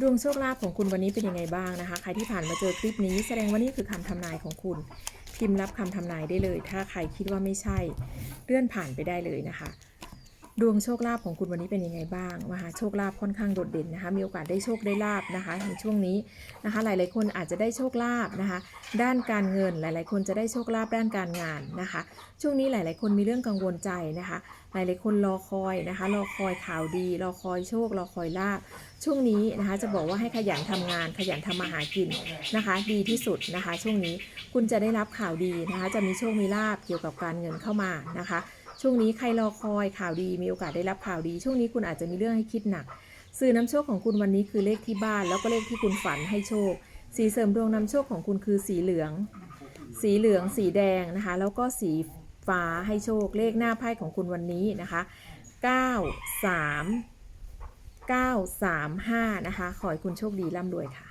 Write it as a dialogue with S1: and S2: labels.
S1: ดวงโชคลาภของคุณวันนี้เป็นยังไงบ้างนะคะ ใครที่ผ่านมาเจอคลิปนี้แสดงว่านี่คือคำทำนายของคุณ พิมพ์รับคำทำนายได้เลย ถ้าใครคิดว่าไม่ใช่ เลื่อนผ่านไปได้เลยนะคะ ดวงโชคลาภของคุณวันนี้เป็นยังไงบ้างมหาโชคลาภค่อนข้างโดดเด่นนะคะ มีโอกาสได้โชคได้ลาบนะคะ ในช่วงนี้นะคะ หลายๆคนอาจจะได้โชคลาภนะคะ ด้านการเงินหลาย ๆ คนจะได้โชคลาภด้านการงานนะคะ ช่วงนี้หลาย ๆ คนมีเรื่องกังวลใจนะคะ หลาย ๆ คนรอคอยนะคะ รอคอยข่าวดีรอคอยโชครอคอยลาบช่วงนี้นะคะจะบอกว่าให้ขยันทำงาน ขยันทำมาหากินนะคะ ดีที่สุดนะคะ ช่วงนี้คุณจะได้รับข่าวดีนะคะ จะมีโชคมีลาบเกี่ยวกับการเงินเข้ามานะคะ ช่วงนี้ใครรอคอยข่าวดีมีโอกาสได้รับข่าวดี ช่วงนี้คุณอาจจะมีเรื่องให้คิดหนัก สื่อนำโชคของคุณวันนี้คือเลขที่บ้าน แล้วก็เลขที่คุณฝันให้โชค สีเสริมดวงนำโชคของคุณคือสีเหลือง สีเหลือง สีแดงนะคะ แล้วก็สีฟ้าให้โชค เลขหน้าไพ่ของคุณวันนี้นะคะ9 3 9 3 5นะคะ ขอให้คุณโชคดีร่ำรวยค่ะ